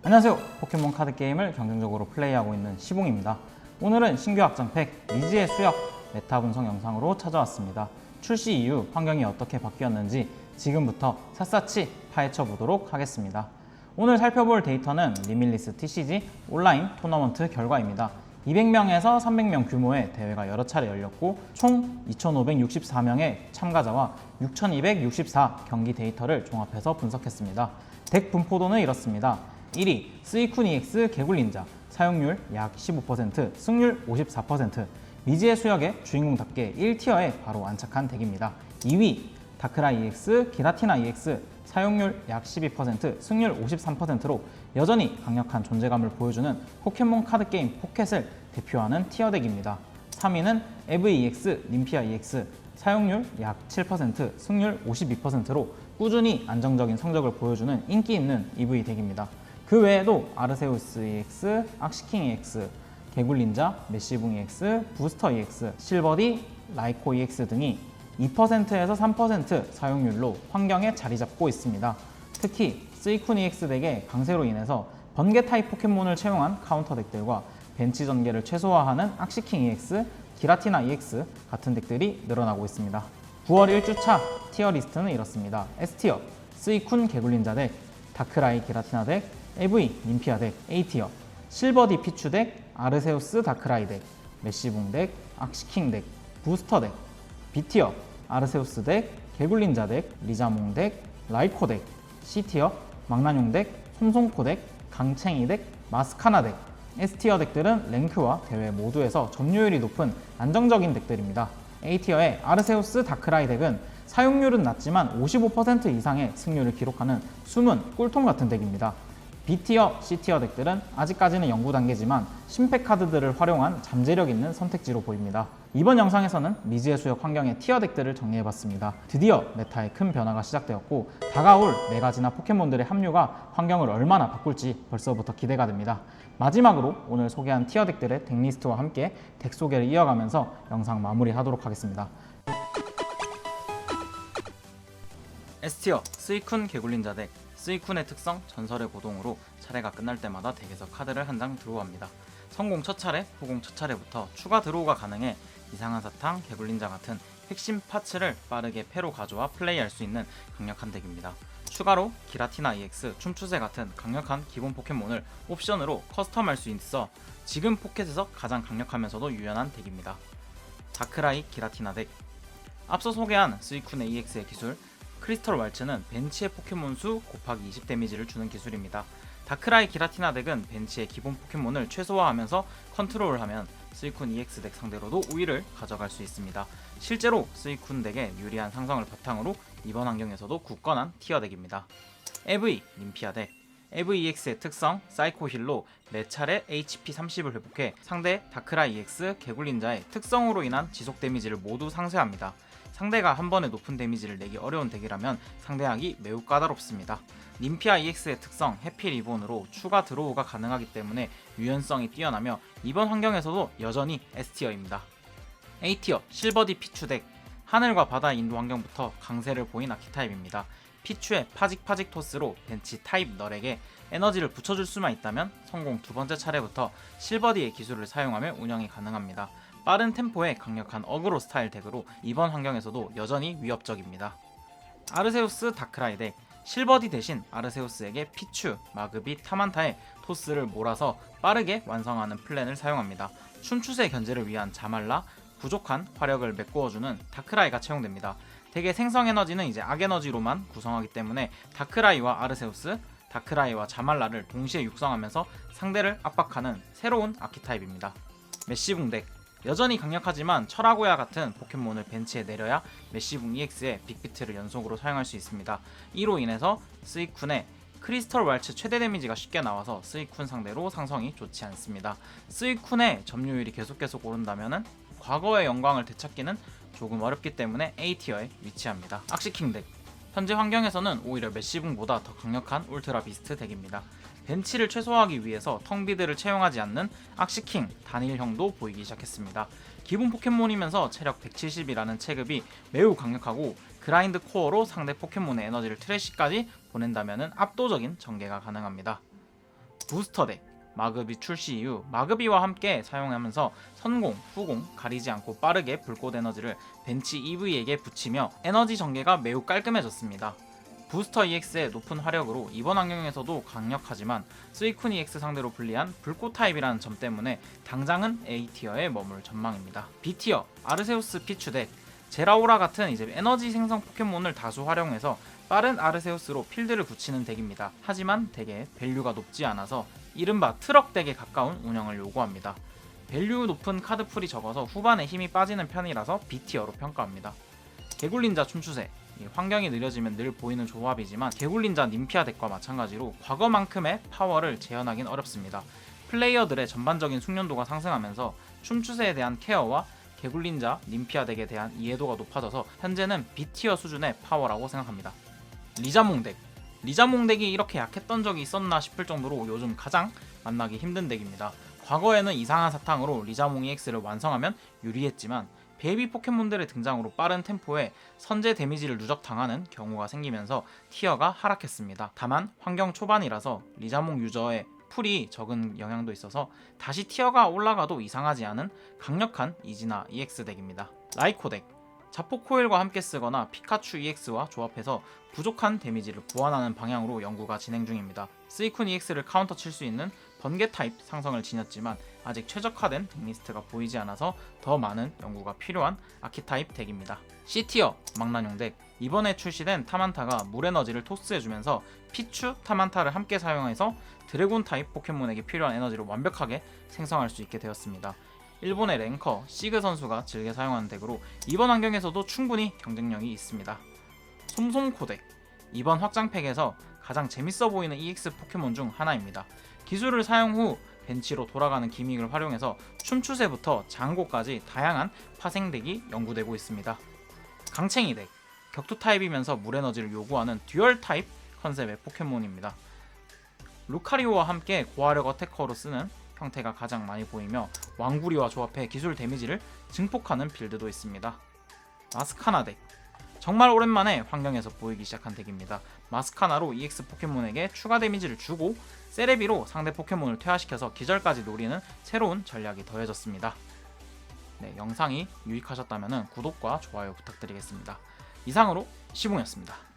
안녕하세요. 포켓몬 카드 게임을 경쟁적으로 플레이하고 있는 시봉입니다. 오늘은 신규 확장팩 미지의 수역 메타 분석 영상으로 찾아왔습니다. 출시 이후 환경이 어떻게 바뀌었는지 지금부터 샅샅이 파헤쳐 보도록 하겠습니다. 오늘 살펴볼 데이터는 리밀리스 TCG 온라인 토너먼트 결과입니다. 200명에서 300명 규모의 대회가 여러 차례 열렸고 총 2,564명의 참가자와 6,264 경기 데이터를 종합해서 분석했습니다. 덱 분포도는 이렇습니다. 1위 스이쿤 EX 개굴린자 사용률 약 15% 승률 54% 미지의 수역의 주인공답게 1티어에 바로 안착한 덱입니다. 2위 다크라 EX 기라티나 EX 사용률 약 12% 승률 53%로 여전히 강력한 존재감을 보여주는 포켓몬 카드 게임 포켓을 대표하는 티어 덱입니다. 3위는 EVEX 님피아 EX 사용률 약 7% 승률 52%로 꾸준히 안정적인 성적을 보여주는 인기 있는 EV 덱입니다. 그 외에도 아르세우스 EX, 악시킹 EX, 개굴린자, 메시붕 EX, 부스터 EX, 실버디, 라이코 EX 등이 2%에서 3% 사용률로 환경에 자리 잡고 있습니다. 특히 스이쿤 EX 덱의 강세로 인해서 번개 타입 포켓몬을 채용한 카운터 덱들과 벤치 전개를 최소화하는 악시킹 EX, 기라티나 EX 같은 덱들이 늘어나고 있습니다. 9월 1주차 티어 리스트는 이렇습니다. S티어, 스이쿤 개굴린자 덱, 다크라이 기라티나 덱, AV 님피아 덱 A티어, 실버 디 피추 덱, 아르세우스 다크라이 덱, 메시붕 덱, 악시킹 덱, 부스터 덱, B티어, 아르세우스 덱, 개굴린자 덱, 리자몽 덱, 라이코 덱, C티어, 망나뇽 덱, 솜솜코 덱, 강챙이 덱, 마스카나 덱, S티어 덱들은 랭크와 대회 모두에서 점유율이 높은 안정적인 덱들입니다. A티어의 아르세우스 다크라이 덱은 사용률은 낮지만 55% 이상의 승률을 기록하는 숨은 꿀통 같은 덱입니다. B티어, C티어 덱들은 아직까지는 연구 단계지만 심팩 카드들을 활용한 잠재력 있는 선택지로 보입니다. 이번 영상에서는 미지의 수역 환경의 티어 덱들을 정리해봤습니다. 드디어 메타의 큰 변화가 시작되었고 다가올 네 가지나 포켓몬들의 합류가 환경을 얼마나 바꿀지 벌써부터 기대가 됩니다. 마지막으로 오늘 소개한 티어 덱들의 덱리스트와 함께 덱 소개를 이어가면서 영상 마무리하도록 하겠습니다. S티어 스이쿤 개굴린자 덱 스이쿤의 특성 전설의 고동으로 차례가 끝날 때마다 덱에서 카드를 한 장 드로우합니다. 성공 첫 차례, 후공 첫 차례부터 추가 드로우가 가능해 이상한 사탕, 개굴린자 같은 핵심 파츠를 빠르게 패로 가져와 플레이할 수 있는 강력한 덱입니다. 추가로 기라티나 EX, 춤추새 같은 강력한 기본 포켓몬을 옵션으로 커스텀할 수 있어 지금 포켓에서 가장 강력하면서도 유연한 덱입니다. 다크라이 기라티나 덱 앞서 소개한 스이쿤의 EX의 기술 크리스털 왈츠는 벤치의 포켓몬 수 곱하기 20 데미지를 주는 기술입니다. 다크라이 기라티나 덱은 벤치의 기본 포켓몬을 최소화하면서 컨트롤하면 스이쿤 EX 덱 상대로도 우위를 가져갈 수 있습니다. 실제로 스이쿤 덱의 유리한 상성을 바탕으로 이번 환경에서도 굳건한 티어 덱입니다. EV 님피아 덱 EVEX의 특성 사이코 힐로 4차례 HP 30을 회복해 상대 다크라이 EX 개굴린자의 특성으로 인한 지속 데미지를 모두 상쇄합니다. 상대가 한 번에 높은 데미지를 내기 어려운 덱이라면 상대하기 매우 까다롭습니다. 님피아 EX의 특성 해피 리본으로 추가 드로우가 가능하기 때문에 유연성이 뛰어나며 이번 환경에서도 여전히 S티어입니다. A티어 실버디 피추 덱 하늘과 바다 인도 환경부터 강세를 보인 아키타입입니다. 피추의 파직파직 토스로 벤치 타입 널에게 에너지를 붙여줄 수만 있다면 성공 두 번째 차례부터 실버디의 기술을 사용하며 운영이 가능합니다. 빠른 템포의 강력한 어그로 스타일 덱으로 이번 환경에서도 여전히 위협적입니다. 아르세우스 다크라이 덱 실버디 대신 아르세우스에게 피추, 마그비, 타만타의 토스를 몰아서 빠르게 완성하는 플랜을 사용합니다. 춤추세 견제를 위한 자말라, 부족한 화력을 메꾸어주는 다크라이가 채용됩니다. 덱의 생성 에너지는 이제 악 에너지로만 구성하기 때문에 다크라이와 아르세우스, 다크라이와 자말라를 동시에 육성하면서 상대를 압박하는 새로운 아키타입입니다. 메시붕 덱 여전히 강력하지만 철하고야 같은 포켓몬을 벤치에 내려야 메시붕 EX의 빅비트를 연속으로 사용할 수 있습니다. 이로 인해서 스이쿤의 크리스털 왈츠 최대 데미지가 쉽게 나와서 스이쿤 상대로 상성이 좋지 않습니다. 스이쿤의 점유율이 계속 계속 오른다면 과거의 영광을 되찾기는 조금 어렵기 때문에 A티어에 위치합니다. 악시킹 덱 현재 환경에서는 오히려 메시붕보다 더 강력한 울트라 비스트 덱입니다. 벤치를 최소화하기 위해서 텅비드를 채용하지 않는 악시킹 단일형도 보이기 시작했습니다. 기본 포켓몬이면서 체력 170이라는 체급이 매우 강력하고 그라인드 코어로 상대 포켓몬의 에너지를 트래시까지 보낸다면 압도적인 전개가 가능합니다. 부스터 덱 마그비 출시 이후 마그비와 함께 사용하면서 선공, 후공 가리지 않고 빠르게 불꽃 에너지를 벤치 EV에게 붙이며 에너지 전개가 매우 깔끔해졌습니다. 부스터 EX의 높은 화력으로 이번 환경에서도 강력하지만 스위쿤 EX 상대로 불리한 불꽃 타입이라는 점 때문에 당장은 A티어에 머물 전망입니다. B티어 아르세우스 피추 덱 제라오라 같은 이제 에너지 생성 포켓몬을 다수 활용해서 빠른 아르세우스로 필드를 굳히는 덱입니다. 하지만 덱의 밸류가 높지 않아서 이른바 트럭 덱에 가까운 운영을 요구합니다. 밸류 높은 카드 풀이 적어서 후반에 힘이 빠지는 편이라서 B티어로 평가합니다. 개굴린자 춤추세 이 환경이 느려지면 늘 보이는 조합이지만 개굴린자 님피아 덱과 마찬가지로 과거만큼의 파워를 재현하긴 어렵습니다. 플레이어들의 전반적인 숙련도가 상승하면서 춤추세에 대한 케어와 개굴린자 님피아 덱에 대한 이해도가 높아져서 현재는 B티어 수준의 파워라고 생각합니다. 리자몽 덱 리자몽 덱이 이렇게 약했던 적이 있었나 싶을 정도로 요즘 가장 만나기 힘든 덱입니다. 과거에는 이상한 사탕으로 리자몽 EX를 완성하면 유리했지만 베이비 포켓몬들의 등장으로 빠른 템포에 선제 데미지를 누적당하는 경우가 생기면서 티어가 하락했습니다. 다만 환경 초반이라서 리자몽 유저의 풀이 적은 영향도 있어서 다시 티어가 올라가도 이상하지 않은 강력한 이지나 EX 덱입니다. 라이코 덱 자포 코일과 함께 쓰거나 피카츄 EX와 조합해서 부족한 데미지를 보완하는 방향으로 연구가 진행 중입니다. 스이쿤 EX를 카운터 칠 수 있는 번개 타입 상성을 지녔지만 아직 최적화된 덱리스트가 보이지 않아서 더 많은 연구가 필요한 아키타입 덱입니다. C티어 망나뇽 덱 이번에 출시된 타만타가 물 에너지를 토스해주면서 피추 타만타를 함께 사용해서 드래곤 타입 포켓몬에게 필요한 에너지를 완벽하게 생성할 수 있게 되었습니다. 일본의 랭커 시그 선수가 즐겨 사용하는 덱으로 이번 환경에서도 충분히 경쟁력이 있습니다. 솜솜코덱 이번 확장팩에서 가장 재밌어 보이는 EX 포켓몬 중 하나입니다. 기술을 사용 후 벤치로 돌아가는 기믹을 활용해서 춤추세부터 장고까지 다양한 파생덱이 연구되고 있습니다. 강챙이 덱 격투 타입이면서 물 에너지를 요구하는 듀얼 타입 컨셉의 포켓몬입니다. 루카리오와 함께 고화력 어태커로 쓰는 형태가 가장 많이 보이며 왕구리와 조합해 기술 데미지를 증폭하는 빌드도 있습니다. 마스카나 덱 정말 오랜만에 환경에서 보이기 시작한 덱입니다. 마스카나로 EX 포켓몬에게 추가 데미지를 주고 세레비로 상대 포켓몬을 퇴화시켜서 기절까지 노리는 새로운 전략이 더해졌습니다. 네, 영상이 유익하셨다면 구독과 좋아요 부탁드리겠습니다. 이상으로 시봉이었습니다.